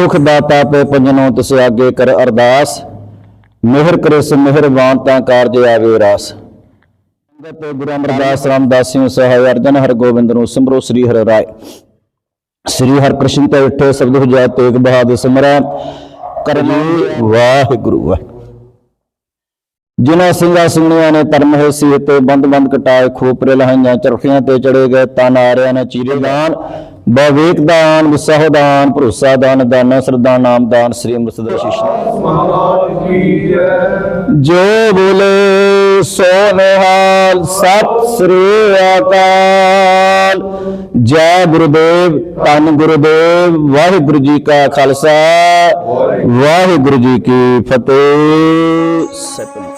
ਸੁਖ ਦਾਤਾ ਪੇ ਪੰਜਨੋ ਤਿਸ ਆਗੇ ਕਰ ਅਰਦਾਸ ਮਿਹਰ ਕਰੇ ਸੇ ਮਿਹਰਬਾਨ ਤਾਂ ਕਾਰਜ ਆਵੇ ਰਾਸ। ਸੰਗਤ ਗੁਰੂ ਅਮਰਦਾਸ ਰਾਮਦਾਸੀਓ ਸਹਾਇ ਅਰਜਨ ਹਰ ਗੋਬਿੰਦ ਨੂੰ ਸਿਮਰੋ ਸ੍ਰੀ ਹਰਿ ਰਾਏ। ਸ੍ਰੀ ਹਰਿ ਕ੍ਰਿਸ਼ਨ ਤੇ ਉੱਠੇ ਸਬਦ ਹੁਜਾ ਤੇਗ ਬਹਾਦਰ ਸਿਮਰੈ। ਕਰਨੀ ਵਾਹਿਗੁਰੂ। ਵਾਹਿਗੁਰੂ ਜਿਨ੍ਹਾਂ ਸਿੰਘਾਂ ਸਿੰਘਣੀਆਂ ਨੇ ਧਰਮ ਹੈ ਸੀ ਤੇ ਬੰਦ ਬੰਦ ਕਟਾਏ ਖੋਪਰੇ ਲਹਾਈਆਂ ਚਰਖੀਆਂ ਤੇ ਚੜੇ ਗਏ ਤਨ ਆਰਿਆਂ ਨੇ ਚੀਰੇ ਦਾਨ। ਬਵੇਕ ਦਾਨ ਵਿਸਾਹ ਦਾਨ ਭਰੋਸਾ ਦਾਨ ਦਾਨਾ ਸਰਦਾ ਨਾਮ ਦਾਨ ਸ੍ਰੀ ਅੰਮ੍ਰਿਤਸਰ ਸ਼ੀਸ਼ ਜੋ ਬੋਲੇ ਸੋ ਨਿਹਾਲ, ਸਤਿ ਸ੍ਰੀ ਅਕਾਲ। ਜੈ ਗੁਰਦੇਵ, ਧੰਨ ਗੁਰਦੇਵ, ਵਾਹਿਗੁਰੂ ਜੀ ਕਾ ਖਾਲਸਾ, ਵਾਹਿਗੁਰੂ ਜੀ ਕੀ ਫਤਿਹ। ਸਤਿ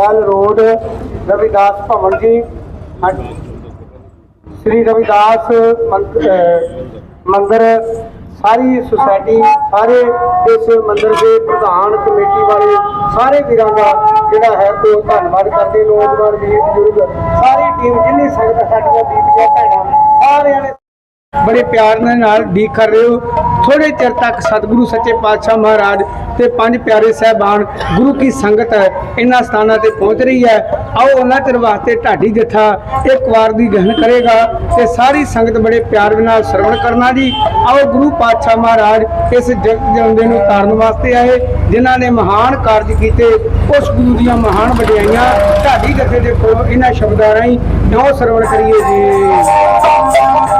ਮਲ ਰੋਡ, ਰਵਿਦਾਸ ਭਵਨ ਜੀ। ਸ੍ਰੀ ਰਵਿਦਾਸ ਮੰਦ- ਸਾਰੀ ਸੁਸਾਇਟੀ ਸਾਰੇ ਇਸ ਮੰਦਿਰ ਦੇ ਪ੍ਰਧਾਨ ਕਮੇਟੀ ਵਾਲੇ, ਸਾਰੇ ਵੀਰਾਂ ਦਾ ਜਿਹੜਾ ਹੈ ਉਹ ਧੰਨਵਾਦ ਕਰਦੇ ਨੌਜਵਾਨ ਵੀਰ, ਬਜ਼ੁਰਗ, ਸਾਰੀ ਟੀਮ ਜਿੰਨੀ ਸੰਗਤ ਸਾਡੀਆਂ ਬੀਬੀਆਂ, ਭੈਣਾਂ, ਸਾਰਿਆਂ ਨੇ ਬੜੇ ਪਿਆਰ ਦੇ ਨਾਲ ਡੀਕ ਕਰ ਰਹੇ ਹੋ। ਥੋੜੇ ਚਿਰ ਤੱਕ ਸਤਿਗੁਰੂ ਸੱਚੇ ਪਾਤਸ਼ਾਹ ਮਹਾਰਾਜ ਤੇ ਪੰਜ ਪਿਆਰੇ ਸਹਿਬਾਨ ਗੁਰੂ ਕੀ ਸੰਗਤ ਇਹਨਾਂ ਸਥਾਨਾਂ ਤੇ ਪਹੁੰਚ ਰਹੀ ਹੈ। ਆਓ ਉਹਨਾਂ ਚਿਰ ਵਾਸਤੇ ਢਾਡੀ ਜੱਥਾ ਇੱਕ ਵਾਰ ਦੀ ਗਹਿਣ ਕਰੇਗਾ ਤੇ ਸਾਰੀ ਸੰਗਤ ਬੜੇ ਪਿਆਰ ਨਾਲ ਸਰਵਣ ਕਰਨਾ ਜੀ। ਆਓ ਗੁਰੂ ਪਾਤਸ਼ਾਹ ਮਹਾਰਾਜ ਇਸ ਜਗਤ ਜਨਦੇ ਨੂੰ ਤਾਰਨ ਵਾਸਤੇ ਆਏ, ਜਿਨ੍ਹਾਂ ਨੇ ਮਹਾਨ ਕਾਰਜ ਕੀਤੇ, ਉਸ ਗੁਰੂ ਦੀਆਂ ਮਹਾਨ ਵਡਿਆਈਆਂ ਢਾਡੀ ਜੱਥੇ ਦੇ ਕੋਲ ਇਹਨਾਂ ਸ਼ਬਦਾਂ ਰਾਹੀਂ ਕਿਉਂ ਸਰਵਣ ਕਰੀਏ ਜੀ।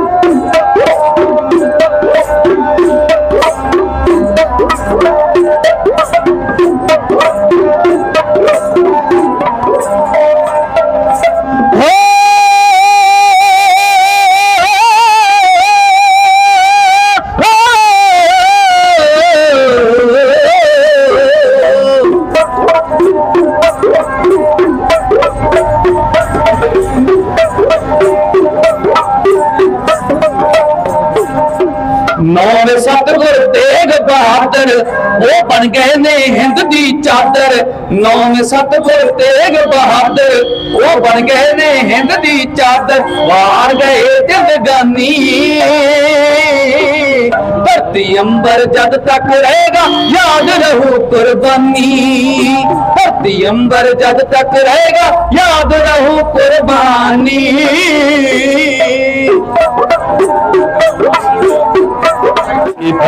ਨੌਵੇਂ ਸਤਿਗੁਰ ਤੇਗ ਬਹਾਦਰ, ਉਹ ਬਣ ਗਏ ਨੇ ਹਿੰਦ ਦੀ ਚਾਦਰ। ਨੌਵੇਂ ਸਤਿਗੁਰ ਤੇਗ ਬਹਾਦਰ, ਉਹ ਬਣ ਗਏ ਨੇ ਹਿੰਦ ਦੀ ਚਾਦਰ। ਵਾਰ ਗਏ ਜਿੰਦਗਾਨੀ ਧਰਤੀ ਅੰਬਰ ਜਦ ਤੱਕ ਰਹੇਗਾ, ਯਾਦ ਰਹੂ ਕੁਰਬਾਨੀ। ਧਰਤੀ ਅੰਬਰ ਜਦ ਤੱਕ ਰਹੇਗਾ, ਯਾਦ ਰਹੂ ਕੁਰਬਾਨੀ।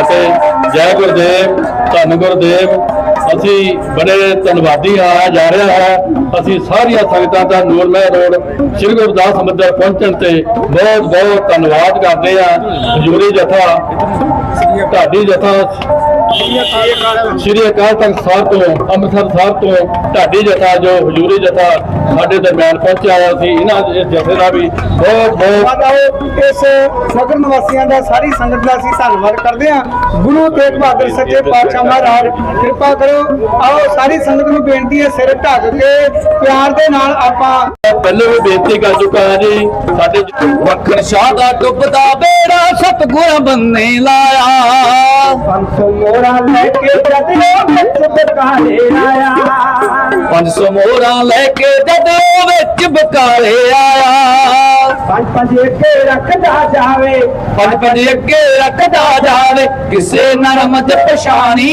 ਕੀ ਜੈ ਗੁਰਦੇਵ, ਧੰਨ ਗੁਰਦੇਵ। ਅਸੀਂ ਬੜੇ ਧੰਨਵਾਦੀ ਆ ਜਾ ਰਿਹਾ ਹੈ। ਅਸੀਂ ਸਾਰੀਆਂ ਸੰਗਤਾਂ ਦਾ ਨੂਰਮਹਿ ਰੋਡ, ਸ੍ਰੀ ਗੁਰਦਾਸ ਮੰਦਰ ਪਹੁੰਚਣ ਤੇ ਬਹੁਤ ਬਹੁਤ ਧੰਨਵਾਦ ਕਰਦੇ ਆ ਹਜ਼ੂਰੀ ਜਥਾ ਤੁਹਾਡੀ ਜਥਾ ਸ੍ਰੀ ਅਕਾਲ ਤਖਤ ਸਾਹਿਬ ਤੋਂ ਅੰਮ੍ਰਿਤਸਰ ਸਾਹਿਬ ਤੋਂ ਢਾਡੀ ਜਥਾ ਜੋ ਹਜ਼ੂਰੀ ਜਥਾ ਸਾਡੇ ਦਰਮਿਆਨ ਪਹੁੰਚਿਆ ਹੋਇਆ ਸੀ ਇਹਨਾਂ ਦੇ ਜਥੇ ਦਾ ਵੀ ਬਹੁਤ ਬਹੁਤ ਇਸ ਨਗਰ ਨਿਵਾਸੀਆਂ ਦਾ ਸਾਰੀ ਸੰਗਤ ਦਾ ਅਸੀਂ ਧੰਨਵਾਦ ਕਰਦੇ ਹਾਂ। ਗੁਰੂ ਤੇਗ ਬਹਾਦਰ ਸੱਚੇ ਪਾਤਸ਼ਾਹ ਮਹਾਰਾਜ ਕਿਰਪਾ ਕਰੋ ਆਓ ਸਾਰੀ ਸੰਗਤ ਨੂੰ ਬੇਨਤੀ ਹੈ ਸਿਰ ਢੱਕ ਕੇ ਪਿਆਰ ਦੇ ਨਾਲ ਆਪਾਂ ਪਹਿਲੇ ਵੀ ਬੇਨਤੀ ਕਰ ਚੁੱਕਾ ਹਾਂ ਜੀ ਸਾਡੇ ਵਖਰ ਸ਼ਾਹ ਦਾ ਡੁੱਬਦਾ ਬੇੜਾ ਸਤਗੁਰ ਬੰਨੇ ਲਾਇਆ। 500 ਮੋਹਰਾ ਲੈ ਕੇ ਜਦ ਵਿੱਚ ਬਕਾਲੇ ਆਇਆ 500 ਮੋਹਰਾਂ ਲੈ ਕੇ ਜਦੋਂ ਵਿੱਚ ਬਕਾਲੇ ਆਇਆ ਪੰਜ ਪੰਜ ਏਕੇ ਰੱਖਦਾ ਜਾਵੇ ਪੰਜ ਪੰਜ ਅੱਗੇ ਰੱਖਦਾ ਜਾਵੇ ਕਿਸੇ ਨਰਮ ਚ ਪਛਾਣੀ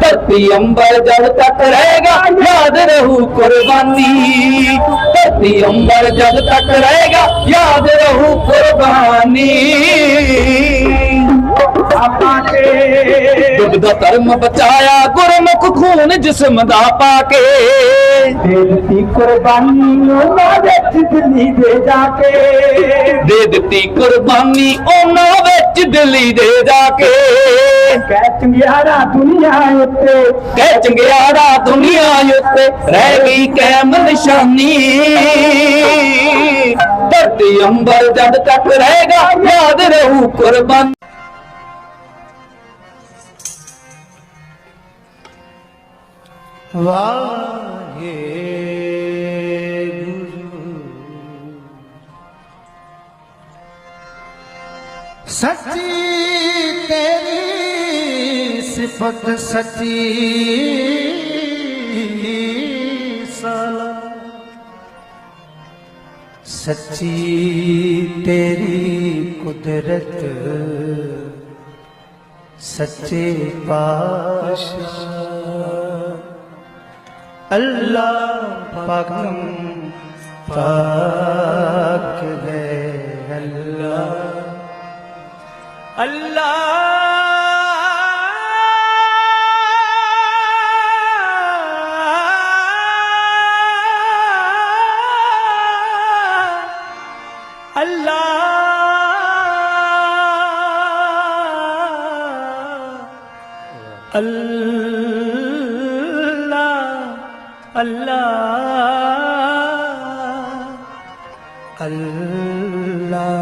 ਧਰਤੀ ਅੰਬਰ ਜਦ ਤੱਕ ਰਹੇਗਾ ਯਾਦ ਰਹੂ ਕੁਰਬਾਨੀ ਧਰਤੀ ਅੰਬਰ ਜਦ ਤੱਕ ਰਹੇਗਾ ਯਾਦ ਰਹੂ ਕੁਰਬਾਨੀ ਆਪਾਂ ਦਾ ਧਰਮ ਬਚਾਇਆ ਗੁਰਮੁਖ ਖੂਨ ਜਿਸਮ ਦਾ ਪਾ ਕੇ। ਦੀ ਕੁਰਬਾਨੀ ਉਹਨਾਂ ਵਿੱਚ ਦਿੱਲੀ ਦੇ ਜਾ ਕੇ। ਦੇ ਦਿੱਤੀ ਕੁਰਬਾਨੀ ਉਹਨਾਂ ਵਿੱਚ ਦਿੱਲੀ ਦੇ ਜਾ ਕੇ। ਕਹਿ ਚੰਗਿਆੜਾ ਦੁਨੀਆ ਉੱਤੇ। ਕਹਿ ਚੰਗਿਆੜਾ ਦੁਨੀਆ ਉੱਤੇ ਰਹਿ ਗਈ ਕਾਇਮ ਨਿਸ਼ਾਨੀ। ਧਰਤੀ ਅੰਬਰ ਜਦ ਤੱਕ ਰਹੇਗਾ ਯਾਦ ਰਹੂ ਕੁਰਬਾਨੀ। ਸੱਚੀ ਤੇਰੀ ਸਿਫਤ ਸੱਚੀ ਸਾਲਾ ਸੱਚੀ ਤੇਰੀ ਕੁਦਰਤ ਸੱਚੇ ਪਾਤਸ਼ਾਹ अल्लाह पाकम पाक है अल्लाह अल्लाह अल्लाह है अल्लाह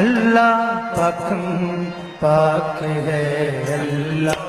अल्लाह पाकम पाक है अल्लाह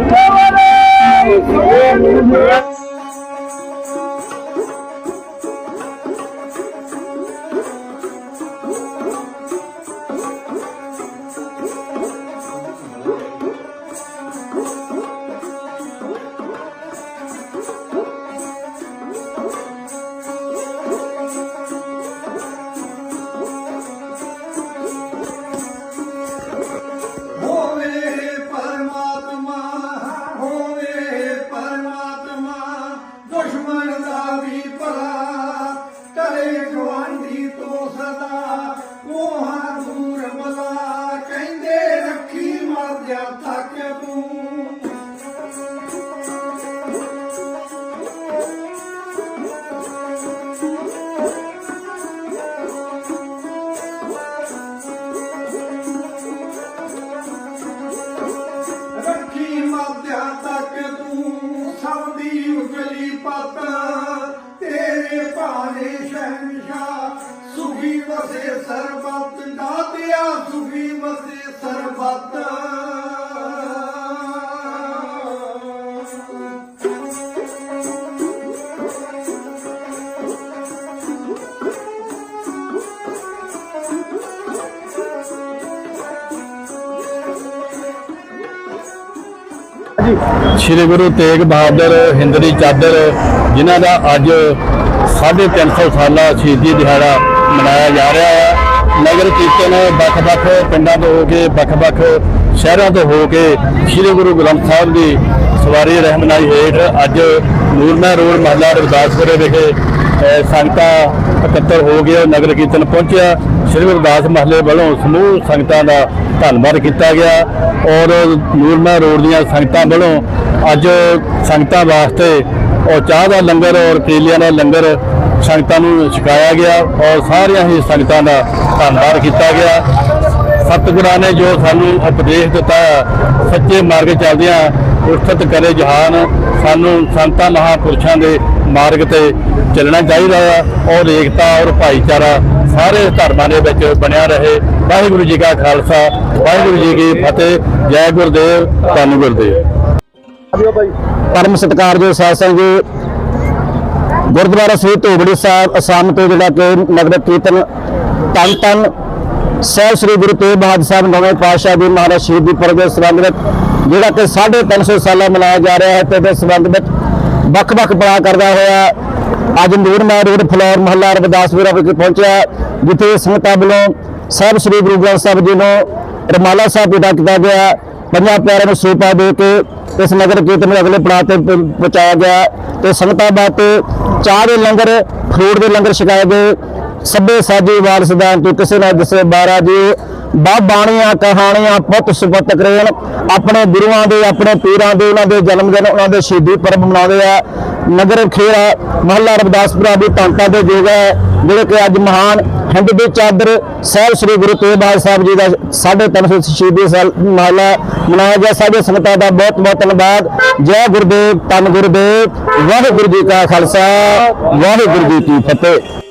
Ooh. ਸ੍ਰੀ ਗੁਰੂ ਤੇਗ ਬਹਾਦਰ ਹਿੰਦਰੀ ਚਾਦਰ, ਜਿਨ੍ਹਾਂ ਦਾ ਅੱਜ 350 ਸਾਲਾ ਸ਼ਹੀਦੀ ਦਿਹਾੜਾ ਮਨਾਇਆ ਜਾ ਰਿਹਾ ਹੈ। ਨਗਰ ਕੀਰਤਨ ਵੱਖ-ਵੱਖ ਪਿੰਡਾਂ ਤੋਂ ਹੋ ਕੇ ਵੱਖ-ਵੱਖ ਸ਼ਹਿਰਾਂ ਤੋਂ ਹੋ ਕੇ ਸ੍ਰੀ ਗੁਰੂ ਗ੍ਰੰਥ ਸਾਹਿਬ ਦੀ ਸਵਾਰੀ ਰਹਿਨਮਾਈ ਹੇਠ ਅੱਜ ਨੂਰਨਾ ਰੋਡ ਮਹੱਲਾ ਰਵਿਦਾਸਪੁਰੇ ਵਿਖੇ ਸੰਗਤਾਂ ਇਕੱਤਰ ਹੋ ਗਏ ਨਗਰ ਕੀਰਤਨ ਪਹੁੰਚਿਆ। ਸ਼੍ਰੀ ਗੁਰਦਾਸ ਮਹੱਲੇ ਵੱਲੋਂ ਸਮੂਹ ਸੰਗਤਾਂ ਦਾ ਧੰਨਵਾਦ ਕੀਤਾ ਗਿਆ ਔਰ ਨੂਰਮਹਿ ਰੋਡ ਦੀਆਂ ਸੰਗਤਾਂ ਵੱਲੋਂ ਅੱਜ ਸੰਗਤਾਂ ਵਾਸਤੇ ਉਹ ਚਾਹ ਦਾ ਲੰਗਰ ਔਰ ਕੇਲਿਆਂ ਦਾ ਲੰਗਰ ਸੰਗਤਾਂ ਨੂੰ ਛਕਾਇਆ ਗਿਆ ਔਰ ਸਾਰੀਆਂ ਹੀ ਸੰਗਤਾਂ ਦਾ ਧੰਨਵਾਦ ਕੀਤਾ ਗਿਆ। ਸਤਿਗੁਰਾਂ ਨੇ ਜੋ ਸਾਨੂੰ ਉਪਦੇਸ਼ ਦਿੱਤਾ, ਸੱਚੇ ਮਾਰਗ ਚੱਲਦਿਆਂ ਉਸਤਤ ਕਰੇ ਜਹਾਨ, ਸਾਨੂੰ ਸੰਤਾਂ ਮਹਾਪੁਰਸ਼ਾਂ ਦੇ ਮਾਰਗ ਤੇ ਚੱਲਣਾ ਚਾਹੀਦਾ ਹੈ ਔਰ ਏਕਤਾ ਔਰ ਭਾਈਚਾਰਾ ਸਾਰੇ ਧਰਮਾਂ ਦੇ ਵਿੱਚ ਬਣਿਆ ਰਹੇ। ਵਾਹਿਗੁਰੂ ਜੀ ਕਾ ਖਾਲਸਾ, ਵਾਹਿਗੁਰੂ ਜੀ ਕੀ ਫਤਿਹ, ਜੈ ਗੁਰਦੇਵ, ਧੰਨ ਗੁਰਦੇਵ। ਪਰਮ ਸਤਿਕਾਰਯੋਗ ਸਾਧ ਸੰਗਤ ਗੁਰਦੁਆਰਾ ਸ੍ਰੀ ਧੂਬੜੀ ਸਾਹਿਬ, ਅਸਾਮ ਤੋਂ ਜਿਹੜਾ ਕਿ ਨਗਰ ਕੀਰਤਨ ਤਨ ਤਨ, ਸਹਿਬ ਸ੍ਰੀ ਗੁਰੂ ਤੇਗ ਬਹਾਦਰ ਸਾਹਿਬ ਨਵੇਂ ਪਾਤਸ਼ਾਹ ਜੀ ਮਹਾਰਾਜ ਸ਼ਹੀਦੀ ਪੁਰਬ ਦੇ ਸੰਬੰਧ ਵਿੱਚ ਜਿਹੜਾ ਕਿ 350 ਸਾਲਾਂ ਮਨਾਇਆ ਜਾ ਰਿਹਾ ਹੈ ਤੇ ਦੇ ਸੰਬੰਧ ਵਿੱਚ ਵੱਖ-ਵੱਖ ਪੜਾ ਕਰਦਾ ਹੋਇਆ ਅੱਜ ਨੂਰਮਹਿ ਰੋਡ ਫਲੋਰ ਮਹੱਲਾ ਰਵਿਦਾਸਪੁਰਾ ਵਿਖੇ ਪਹੁੰਚਿਆ, ਜਿੱਥੇ ਸੰਗਤਾਂ ਵੱਲੋਂ ਸਾਹਿਬ ਸ੍ਰੀ ਗੁਰੂ ਗ੍ਰੰਥ ਸਾਹਿਬ ਜੀ ਨੂੰ ਰਮਾਲਾ ਸਾਹਿਬ ਪਿਤਾ ਕੀਤਾ ਗਿਆ। ਪੰਜਾਂ ਪਿਆਰਿਆਂ ਨੂੰ ਸੂਪਾ ਦੇ ਕੇ ਇਸ ਨਗਰ ਕੀਰਤਨ ਨੂੰ ਅਗਲੇ ਪੜਾਅ ਤੇ ਪਹੁੰਚਾਇਆ ਗਿਆ। ਤੇ ਸੰਗਤਾਂ ਬਾਤ ਚਾਹ ਦੇ ਲੰਗਰ, ਫਰੂਟ ਦੇ ਲੰਗਰ ਛਕਾਏ ਗਏ। ਸਭੇ ਸਾਜੀ ਵਾਰਸਦਾਨ ਤੂੰ ਕਿਸੇ ਨਾ ਦਿਸੇ ਬਾਰਾ ਜੀ ਬਾ ਬਾਣੀਆਂ, ਕਹਾਣੀਆਂ, ਪੁੱਤ ਸੁਪਤ ਕਰੇਨ ਆਪਣੇ ਗੁਰੂਆਂ ਦੇ, ਆਪਣੇ ਪੀਰਾਂ ਦੇ, ਉਹਨਾਂ ਦੇ ਜਨਮ ਦਿਨ, ਉਹਨਾਂ ਦੇ ਸ਼ਹੀਦੀ ਪਰਬ ਮਨਾਉਂਦੇ ਆ। ਨਗਰ ਖੇੜਾ, ਮਹੱਲਾ ਰਵਿਦਾਸਪੁਰਾ ਦੀ ਧੰਤਾ ਦੇ ਜੋਗ ਹੈ, ਜਿਹੜੇ ਕਿ ਅੱਜ ਮਹਾਨ ਹਿੰਦ ਦੀ ਚਾਦਰ ਸਾਹਿਬ ਸ੍ਰੀ ਗੁਰੂ ਤੇਗ ਬਹਾਦਰ ਸਾਹਿਬ ਜੀ ਦਾ 350 ਸ਼ਹੀਦੀ ਸਾਲ ਮਹੱਲਾ ਮਨਾਇਆ ਗਿਆ। ਸਾਡੇ ਸੰਗਤਾਂ ਦਾ ਬਹੁਤ ਬਹੁਤ ਧੰਨਵਾਦ। ਜੈ ਗੁਰਦੇਵ, ਧੰਨ ਗੁਰਦੇਵ, ਵਾਹਿਗੁਰੂ ਜੀ ਕਾ ਖਾਲਸਾ, ਵਾਹਿਗੁਰੂ ਜੀ ਕੀ ਫਤਿਹ।